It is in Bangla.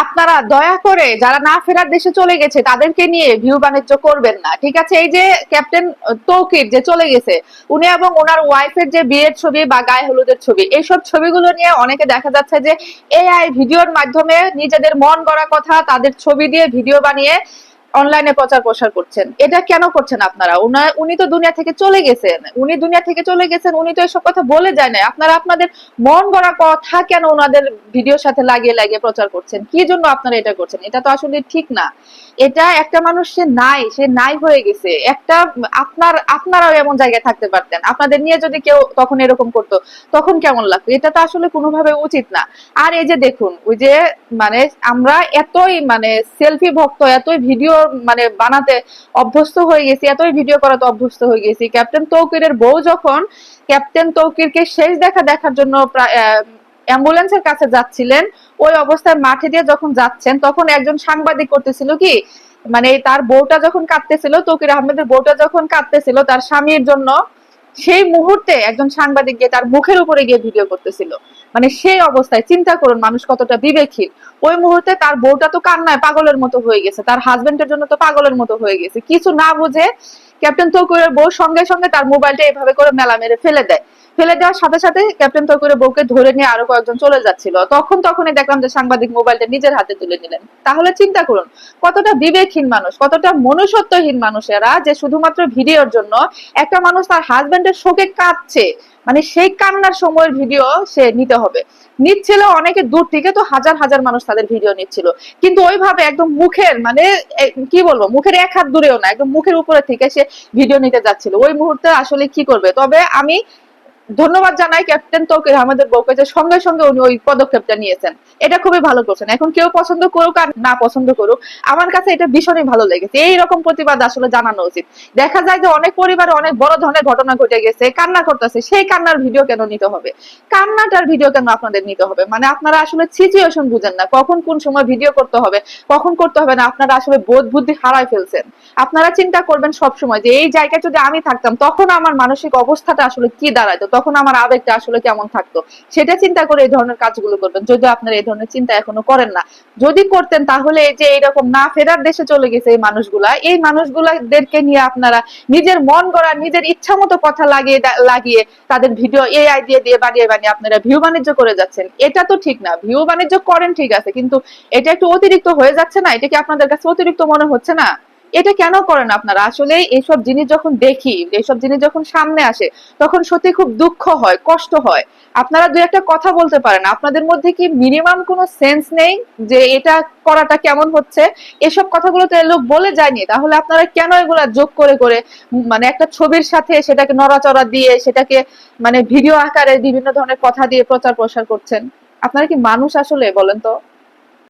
আপনারা দয়া করে যারা না ফেরার দেশে চলে গেছে, তাদেরকে নিয়ে ভিউ বাণিজ্য করবেন না। ঠিক আছে? এই যে ক্যাপ্টেন তৌকির যে চলে গেছে, উনি এবং ওনার ওয়াইফের যে বিয়ের ছবি বা গায়ে হলুদের ছবি, এইসব ছবিগুলো নিয়ে অনেকে দেখা যাচ্ছে যে এআই ভিডিওর মাধ্যমে নিজেদের মন গড়া কথা, তাদের ছবি দিয়ে ভিডিও বানিয়ে অনলাইনে প্রচার প্রসার করছেন। এটা কেন করছেন আপনারা? উনি তো দুনিয়া থেকে চলে গেছেন। উনি দুনিয়া থেকে চলে গেছেন, উনি তো এসব কথা বলে যায় না আপনারা আপনাদের মন গড়া কথা কেন ওনাদের ভিডিওর সাথে লাগিয়ে লাগিয়ে প্রচার করছেন? কি জন্য আপনারা এটা করছেন? এটা তো আসলে ঠিক না। এটা একটা মানুষ, সে নাই সে নাই হয়ে গেছে। একটা আপনার, আপনারাও এমন জায়গায় থাকতে পারতেন। আপনাদের নিয়ে যদি কেউ তখন এরকম করতো, তখন কেমন লাগতো? এটা তো আসলে কোনোভাবে উচিত না। আর এই যে দেখুন, ওই যে মানে আমরা এতই মানে সেলফি ভক্ত, এতই ভিডিও মানে বানাতে অভ্যস্ত হয়ে গেছি, এতই ভিডিও করাতে অভ্যস্ত হয়ে গেছি। ক্যাপ্টেন তৌকিরের বউ যখন ক্যাপ্টেন তৌকিরকে শেষ দেখা দেখার জন্য অ্যাম্বুলেন্সের কাছে যাচ্ছিলেন, ওই অবস্থায় মাঠে দিয়ে যখন যাচ্ছেন, তখন একজন সাংবাদিক করতেছিল কি মানে তার বউটা যখন কাঁদতেছিল, তৌকির আহমেদের বউটা যখন কাঁদতেছিল, তার স্বামীর জন্য সেই মুহূর্তে একজন সাংবাদিক গিয়ে তার মুখের উপরে গিয়ে ভিডিও করতেছিল। মানে সেই অবস্থায় চিন্তা করুন মানুষ কতটা বিবেকহীন ওই মুহূর্তে তার বউটা তো কান্নায় পাগলের মতো হয়ে গেছে, তার হাজবেন্ডের জন্য তো পাগলের মতো হয়ে গেছে। কিছু না বুঝে ক্যাপ্টেন তৌকুরের বউ সঙ্গে সঙ্গে তার মোবাইলটা এভাবে করে মেলা মেরে ফেলে দেয়। ফেলে দেওয়ার সাথে সাথে ক্যাপ্টেন তৌকুরের বউকে ধরে নিয়ে আরও কয়েকজন চলে যাচ্ছিল। তখন তখনই দেখলাম যে সাংবাদিক মোবাইলটা নিজের হাতে তুলে নিলেন। তাহলে চিন্তা করুন, কতটা বিবেকহীন মানুষ, কতটা মনুষ্যত্বহীন মানুষেরা যে শুধুমাত্র ভিডিওর জন্য একটা মানুষ তার হাজবেন্ডের শোকে কাঁদছে। মানে সেই কান্নার সময়ের ভিডিও সে নিতে হবে। নিচ্ছিল অনেকে দূর থেকে তো হাজার হাজার মানুষ তাদের ভিডিও নিচ্ছিল। কিন্তু ওইভাবে একদম মুখের মানে কি বলব, মুখের এক হাত দূরেও না, একদম মুখের উপরে থেকে সে ভিডিও নিতে যাচ্ছিল। ওই মুহূর্তে আসলে কি করবে? তবে আমি ধন্যবাদ জানাই ক্যাপ্টেন তৌকির আহমেদের বউকে যে সঙ্গে সঙ্গে উনি ওই পদক্ষেপটা নিয়েছেন। এটা খুবই ভালো করছেন। এখন কেউ পছন্দ করুক আর না পছন্দ করুক, আমার কাছে এটা ভীষণই ভালো লেগেছে। এই রকম প্রতিবাদ আসলে জানানো উচিত। দেখা যায় যে অনেক পরিবারে অনেক বড় ধরনের ঘটনা ঘটে গেছে, কান্না করতেছে, সেই কান্নার ভিডিও কেন নিতে হবে? কান্নাটার ভিডিও কেন আপনাদের নিতে হবে? মানে আপনারা আসলে সিচুয়েশন বুঝেন না, কখন কোন সময় ভিডিও করতে হবে, কখন করতে হবে না, আপনারা আসলে বোধ বুদ্ধি হারাই ফেলছেন। আপনারা চিন্তা করবেন সব সময় যে এই জায়গায় যদি আমি থাকতাম, তখন আমার মানসিক অবস্থাটা আসলে কি দাঁড়াইতো? তখন আমার আবেগটা আসলে কেমন থাকতো? সেটা চিন্তা করে এই ধরনের কাজগুলো করবেন। যদি আপনারা এই ধরনের চিন্তা এখনও করেন না। যদি করতেন তাহলে এই যে এরকম না ফেরার দেশে চলে গেছে এই মানুষগুলা, এই মানুষগুলাদেরকে নিয়ে আপনারা নিজের মন গড়া, নিজের ইচ্ছা মতো কথা লাগিয়ে লাগিয়ে তাদের ভিডিও এআই দিয়ে দিয়ে বানিয়ে বানিয়ে আপনারা ভিউ বাণিজ্য করে যাচ্ছেন। এটা তো ঠিক না। ভিউ বাণিজ্য করেন ঠিক আছে, কিন্তু এটা একটু অতিরিক্ত হয়ে যাচ্ছে না? এটা কি আপনাদের কাছে অতিরিক্ত মনে হচ্ছে না? এটা কেন করেন আপনারা? আসলে এইসব জিনিস যখন দেখি এইসব জিনিস যখন সামনে আসে, তখন সত্যি খুব দুঃখ হয়, কষ্ট হয়। আপনারা দু একটা কথা বলতে পারেন। আপনাদের মধ্যে কি মিনিমাম কোনো সেন্স নেই যে এটা করাটা কেমন হচ্ছে? এসব কথাগুলো তো লোক বলে যায়নি। তাহলে আপনারা কেন এগুলা যোগ করে করে মানে একটা ছবির সাথে সেটাকে নড়াচড়া দিয়ে, সেটাকে মানে ভিডিও আকারে বিভিন্ন ধরনের কথা দিয়ে প্রচার প্রসার করছেন? আপনারা কি মানুষ আসলে বলেন তো?